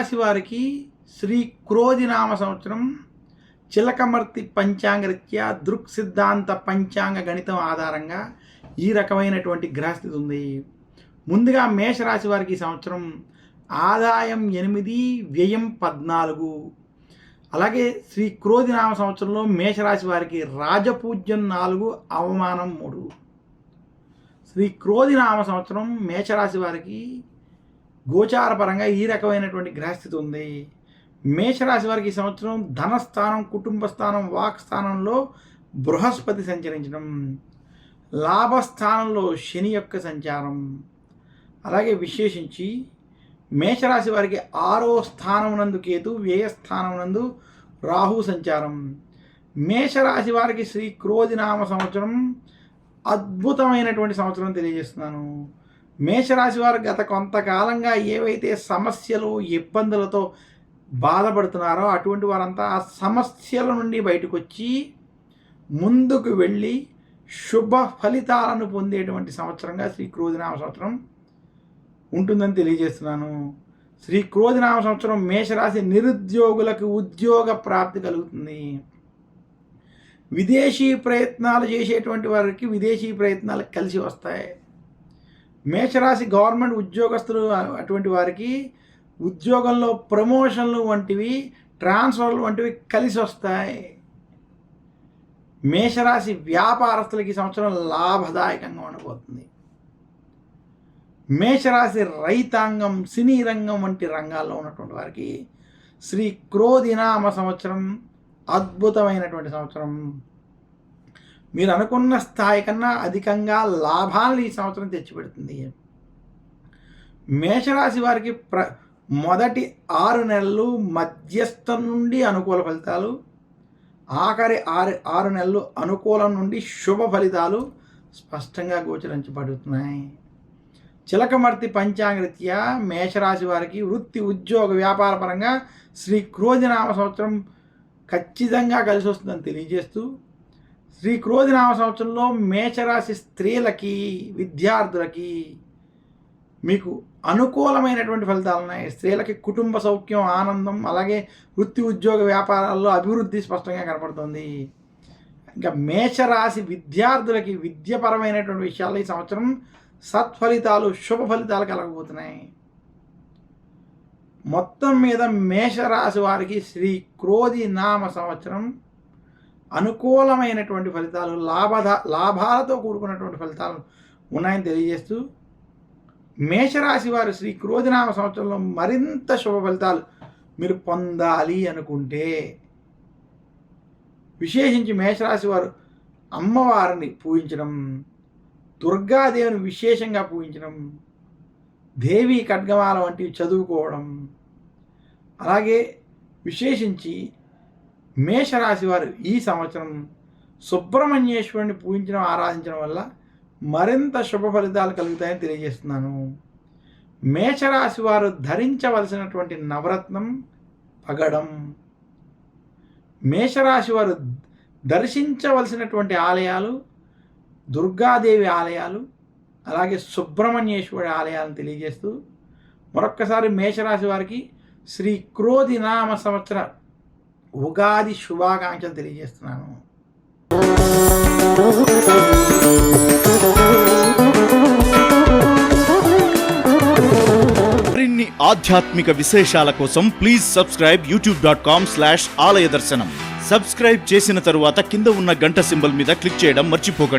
రాశి వారికి శ్రీ క్రోధినామ సంవత్సరం చిలకమర్తి పంచాంగరీత్యా దృక్ సిద్ధాంత పంచాంగ గణితం ఆధారంగా ఈ రకమైనటువంటి గ్రహస్థితి ఉంది. ముందుగా మేషరాశి వారికి ఈ సంవత్సరం ఆదాయం ఎనిమిది వ్యయం పద్నాలుగు. అలాగే శ్రీ క్రోధినామ సంవత్సరంలో మేషరాశి వారికి రాజపూజ్యం నాలుగు అవమానం మూడు. శ్రీ క్రోధినామ సంవత్సరం మేషరాశి వారికి గోచారపరంగా ఈ రకమైనటువంటి గ్రహస్థితి ఉంది. మేషరాశి వారికి ఈ సంవత్సరం ధనస్థానం కుటుంబ స్థానం వాక్ స్థానంలో బృహస్పతి సంచరించడం లాభస్థానంలో శని యొక్క సంచారం. అలాగే విశేషించి మేషరాశి వారికి ఆరో స్థానం నందు కేతు వ్యయస్థానం నందు రాహు సంచారం. మేషరాశి వారికి శ్రీ క్రోధినామ సంవత్సరం అద్భుతమైనటువంటి సంవత్సరం తెలియజేస్తున్నాను. మేషరాశి వారు గత కొంతకాలంగా ఏవైతే సమస్యలు ఇబ్బందులతో బాధపడుతున్నారో అటువంటి వారంతా ఆ సమస్యల నుండి బయటకు వచ్చి ముందుకు వెళ్ళి శుభ ఫలితాలను పొందేటువంటి సంవత్సరంగా శ్రీ క్రోధినామ సంవత్సరం ఉంటుందని తెలియజేస్తున్నాను. శ్రీ క్రోధినామ సంవత్సరం మేషరాశి నిరుద్యోగులకు ఉద్యోగ ప్రాప్తి కలుగుతుంది. విదేశీ ప్రయత్నాలు చేసేటువంటి వారికి విదేశీ ప్రయత్నాలు కలిసి వస్తాయి. మేషరాశి గవర్నమెంట్ ఉద్యోగస్తులు అటువంటి వారికి ఉద్యోగంలో ప్రమోషన్లు వంటివి ట్రాన్స్ఫర్లు వంటివి కలిసి వస్తాయి. మేషరాశి వ్యాపారస్తులకి సంవత్సరం లాభదాయకంగా ఉండబోతుంది. మేషరాశి రైతాంగం సినీ రంగం వంటి రంగాల్లో ఉన్నటువంటి వారికి శ్రీ క్రోధినామ సంవత్సరం అద్భుతమైనటువంటి సంవత్సరం. మీరు అనుకున్న స్థాయి కన్నా అధికంగా లాభాలను ఈ సంవత్సరం తెచ్చిపెడుతుంది. మేషరాశి వారికి ప్ర మొదటి ఆరు నెలలు మధ్యస్థం నుండి అనుకూల ఫలితాలు ఆఖరి ఆరు ఆరు నెలలు అనుకూలం నుండి శుభ ఫలితాలు స్పష్టంగా గోచరించబడుతున్నాయి. చిలకమర్తి పంచాంగరీత్యా మేషరాశి వారికి వృత్తి ఉద్యోగ వ్యాపార పరంగా శ్రీ క్రోజనామ సంవత్సరం ఖచ్చితంగా కలిసి వస్తుందని తెలియజేస్తూ శ్రీ క్రోధినామ సంవత్సరంలో మేషరాశి స్త్రీలకి విద్యార్థులకి మీకు అనుకూలమైనటువంటి ఫలితాలు ఉన్నాయి. స్త్రీలకి కుటుంబ సౌఖ్యం ఆనందం అలాగే వృత్తి ఉద్యోగ వ్యాపారాల్లో అభివృద్ధి స్పష్టంగా కనపడుతుంది. ఇంకా మేషరాశి విద్యార్థులకి విద్యపరమైనటువంటి విషయాలు ఈ సంవత్సరం సత్ఫలితాలు శుభ ఫలితాలు కలగబోతున్నాయి. మొత్తం మీద మేషరాశి వారికి శ్రీ క్రోధి నామ సంవత్సరం అనుకూలమైనటువంటి ఫలితాలు లాభద లాభాలతో కూడుకున్నటువంటి ఫలితాలు ఉన్నాయని తెలియజేస్తూ మేషరాశి వారు శ్రీ క్రోధినామ సంవత్సరంలో మరింత శుభ ఫలితాలు మీరు పొందాలి అనుకుంటే విశేషించి మేషరాశి వారు అమ్మవారిని పూజించడం దుర్గాదేవిని విశేషంగా పూజించడం దేవి ఖడ్గమాల వంటివి చదువుకోవడం అలాగే విశేషించి మేషరాశి వారు ఈ సంవత్సరం సుబ్రహ్మణ్యేశ్వరుని పూజించడం ఆరాధించడం వల్ల మరింత శుభ ఫలితాలు కలుగుతాయని తెలియజేస్తున్నాను. మేషరాశి వారు ధరించవలసినటువంటి నవరత్నం పగడం. మేషరాశి వారు దర్శించవలసినటువంటి ఆలయాలు దుర్గాదేవి ఆలయాలు అలాగే సుబ్రహ్మణ్యేశ్వరి ఆలయాలను తెలియజేస్తూ మరొక్కసారి మేషరాశి వారికి శ్రీ క్రోధి నామ సంవత్సర ఉగాది శుభాకాంక్షలు తెలియజేస్తున్నాను. మరిన్ని ఆధ్యాత్మిక విశేషాల కోసం please subscribe YouTube dot com slash Alaya Darshanam. Subscribe చేసిన తరువాత కింద ఉన్న గంట సింబల్ మీద క్లిక్ చేయడం మర్చిపోకండి.